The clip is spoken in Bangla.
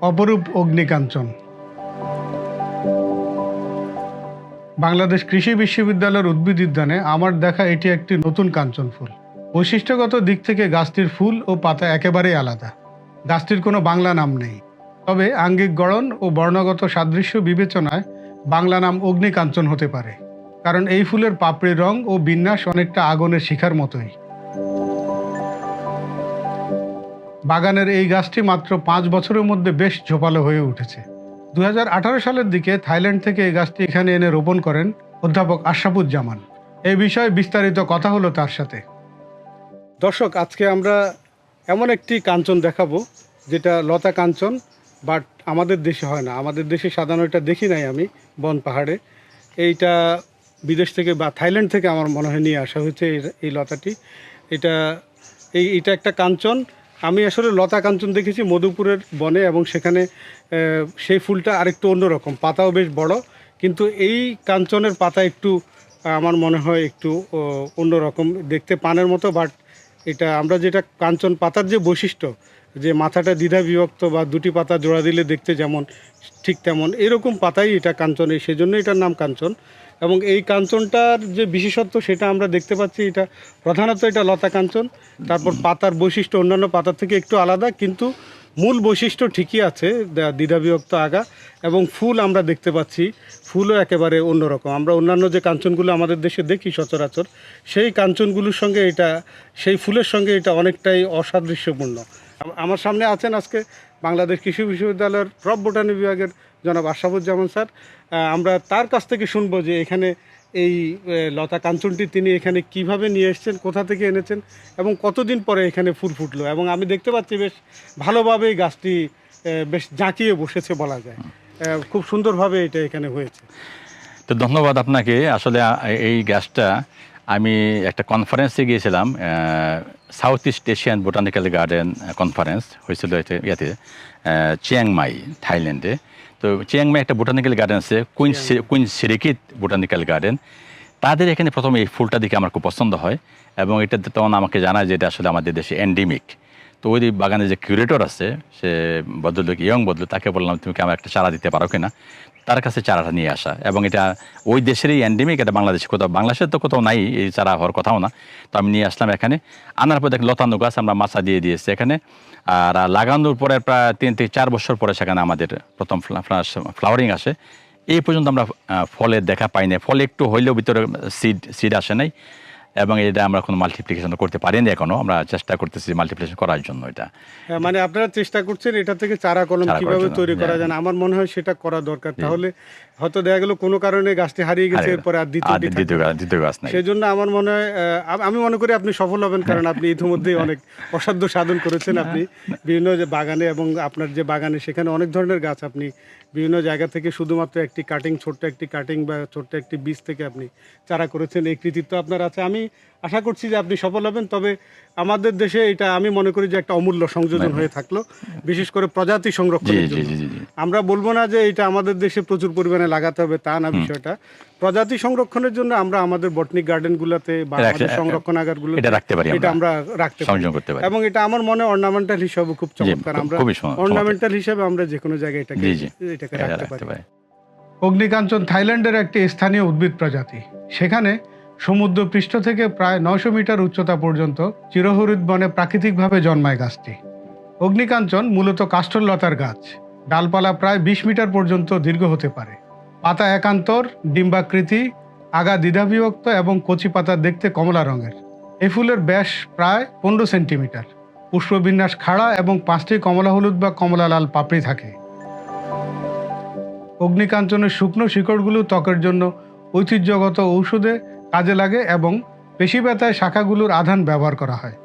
অপরূপ অগ্নিকাঞ্চন। বাংলাদেশ কৃষি বিশ্ববিদ্যালয়ের উদ্ভিদ উদ্যানে আমার দেখা এটি একটি নতুন কাঞ্চন ফুল। বৈশিষ্ট্যগত দিক থেকে গাছটির ফুল ও পাতা একেবারেই আলাদা। গাছটির কোনো বাংলা নাম নেই। তবে আঙ্গিক গড়ন ও বর্ণগত সাদৃশ্য বিবেচনায় বাংলা নাম অগ্নিকাঞ্চন হতে পারে। কারণ এই ফুলের পাপড়ির রং ও বিন্যাস অনেকটা আগুনের শিখার মতোই। বাগানের এই গাছটি মাত্র পাঁচ বছরের মধ্যে বেশ ঝোপালো হয়ে উঠেছে। দু হাজার আঠারো সালের দিকে থাইল্যান্ড থেকে এই গাছটি এখানে এনে রোপণ করেন অধ্যাপক আশরাফুজ্জামান। এই বিষয়ে বিস্তারিত কথা হলো তার সাথে। দর্শক, আজকে আমরা এমন একটি কাঞ্চন দেখাবো, যেটা লতা কাঞ্চন, বাট আমাদের দেশে হয় না। আমাদের দেশে সাধারণত এটা দেখি নাই আমি, বন পাহাড়ে। এইটা বিদেশ থেকে বা থাইল্যান্ড থেকে আমার মনে হয় নিয়ে আসা হয়েছে এই লতাটি। এটা, এই, এটা একটা কাঞ্চন। আমি আসলে লতা কাঞ্চন দেখেছি মধুপুরের বনে এবং সেখানে সেই ফুলটা আরেকটু অন্যরকম। পাতাও বেশ বড়, কিন্তু এই কাঞ্চনের পাতা একটু, আমার মনে হয় একটু অন্যরকম দেখতে পানের মতো, বাট এটা আমরা যেটা কাঞ্চন পাতার যে বৈশিষ্ট্য, যে মাথাটা দ্বিধা বিভক্ত বা দুটি পাতা জোড়া দিলে দেখতে যেমন ঠিক তেমন, এরকম পাতাই এটা কাঞ্চন এই সেজন্য এটার নাম কাঞ্চন। এবং এই কাঞ্চনটার যে বিশেষত্ব সেটা আমরা দেখতে পাচ্ছি, এটা প্রধানত এটা লতা কাঞ্চন। তারপর পাতার বৈশিষ্ট্য অন্যান্য পাতার থেকে একটু আলাদা, কিন্তু মূল বৈশিষ্ট্য ঠিকই আছে দ্বিধাবিভক্ত আগা, এবং ফুল আমরা দেখতে পাচ্ছি, ফুলও একেবারে অন্যরকম। আমরা অন্যান্য যে কাঞ্চনগুলো আমাদের দেশে দেখি সচরাচর, সেই কাঞ্চনগুলোর সঙ্গে এটা, সেই ফুলের সঙ্গে এটা অনেকটাই অসাদৃশ্যপূর্ণ। আমার সামনে আছেন আজকে বাংলাদেশ কৃষি বিশ্ববিদ্যালয়ের ক্রপ বোটানি বিভাগের জনাব আশরাফুজ্জামান স্যার। আমরা তার কাছ থেকে শুনব যে এখানে এই লতা কাঞ্চনটি তিনি এখানে কীভাবে নিয়ে এসেছেন, কোথা থেকে এনেছেন এবং কতদিন পরে এখানে ফুল ফুটলো এবং আমি দেখতে পাচ্ছি বেশ ভালোভাবেই গাছটি বেশ জাঁকিয়ে বসেছে বলা যায়। খুব সুন্দরভাবে এটা এখানে হয়েছে। তো ধন্যবাদ আপনাকে। আসলে এই গ্যাসটা আমি একটা কনফারেন্সে গিয়েছিলাম south east Asian botanical garden conference হয়েছিল ইয়াতে চিয়াংমাই থাইল্যান্ডে তো চিয়াংমাই একটা বোটানিক্যাল গার্ডেন আছে queen queen Sirikit botanical garden তাদের এখানে প্রথমে এই ফুলটা দেখে আমার খুব পছন্দ হয় এবং এটা তখন আমাকে জানায় যে এটা আসলে আমাদের দেশে এন্ডিমিক তো ওই বাগানে যে কিউরেটর আছে, সে ভদ্রলোক ইয়ং বদল তাকে বললাম, তুমি কি আমার একটা চারা দিতে পারো কিনা? তার কাছে চারাটা নিয়ে আসা। এবং এটা ওই দেশেরই অ্যান্ডেমিক এটা বাংলাদেশে কোথাও, বাংলাদেশের তো কোথাও নাই, এই চারা হওয়ার কথাও না। তো আমি নিয়ে আসলাম এখানে। আনার পর দেখ লতানো গাছ আমরা মাছা দিয়ে দিয়েছি এখানে। আর লাগানোর পরে প্রায় তিন থেকে চার বছর পরে সেখানে আমাদের প্রথম ফ্লাওয়ারিং আসে। এই পর্যন্ত আমরা ফলের দেখা পাই না ফলে একটু হইলেও ভিতরে সিড সিড আসে নাই। এবং এটা আমরা কোনো মাল্টিপ্লিকেশন করতে পারিনি এখনও। আমরা চেষ্টা করতেছি মাল্টিপ্লিকেশন করার জন্য এটা। হ্যাঁ, মানে আপনারা চেষ্টা করছেন এটা থেকে চারা কলম কীভাবে তৈরি করা হ্যাঁ। যায় আমার মনে হয় সেটা করা দরকার। তাহলে হয়তো দেখা গেল কোনো কারণে গাছটি হারিয়ে গেছে এরপরে আর দ্বিতীয় গাছ দ্বিতীয় গাছ সেই জন্য আমার মনে হয় আমি মনে করি আপনি সফল হবেন কারণ আপনি ইতিমধ্যেই অনেক অসাধ্য সাধন করেছেন। আপনি বিভিন্ন যে বাগানে এবং আপনার যে বাগানে সেখানে অনেক ধরনের গাছ আপনি বিভিন্ন জায়গা থেকে শুধুমাত্র একটি কাটিং ছোট্ট একটি কাটিং বা ছোট্ট একটি বীজ থেকে আপনি চারা করেছেন। এই কৃতিত্ব আপনার আছে। আমি আশা করছি যে আপনি সফল হবেন তবে আমাদের দেশে এটা আমি মনে করি যে একটা অমূল্য সংযোজন হয়ে থাকল বিশেষ করে প্রজাতি সংরক্ষণের জন্য। আমরা বলব না যে এটা আমাদের দেশে প্রচুর পরিমাণে লাগাতে হবে তা না বিষয়টা। প্রজাতি সংরক্ষণের জন্য আমরা আমাদের বটনিক গার্ডেনগুলোতে বা আমাদের সংরক্ষণাগারগুলোতে এটা রাখতে পারি এটা আমরা। রাখতে পারি। সংযোগ করতে পারি। এবং এটা আমার মনে অর্নামেন্টাল হিসাবে খুব চমৎকার। আমরা অর্নামেন্টাল হিসাবে আমরা যে কোনো জায়গায় এটাকে এটাকে রাখতে পারি। অগ্নিকাঞ্চন থাইল্যান্ডের একটি স্থানীয় উদ্ভিদ প্রজাতি। সেখানে সমুদ্র পৃষ্ঠ থেকে প্রায় নয়শো মিটার উচ্চতা পর্যন্ত চিরহরিৎ বনে প্রাকৃতিকভাবে জন্মায় গাছটি। অগ্নিকাঞ্চন মূলত কাষ্ঠলতার গাছ। ডালপালা প্রায় বিশ মিটার পর্যন্ত দীর্ঘ হতে পারে। পাতা একান্তর, ডিম্বাকৃতি, আগা দ্বিধাবিভক্ত এবং কচি পাতা দেখতে কমলা রঙের। এই ফুলের ব্যাস প্রায় পনেরো সেন্টিমিটার। পুষ্পবিন্যাস খাড়া এবং পাঁচটি কমলা হলুদ বা কমলা লাল পাপড়ি থাকে। অগ্নিকাঞ্চনের শুকনো শিকড়গুলো ত্বকের জন্য ঐতিহ্যগত ঔষধে কাজে লাগে এবং পেশি ব্যথায় শাখাগুলোর আধান ব্যবহার করা হয়।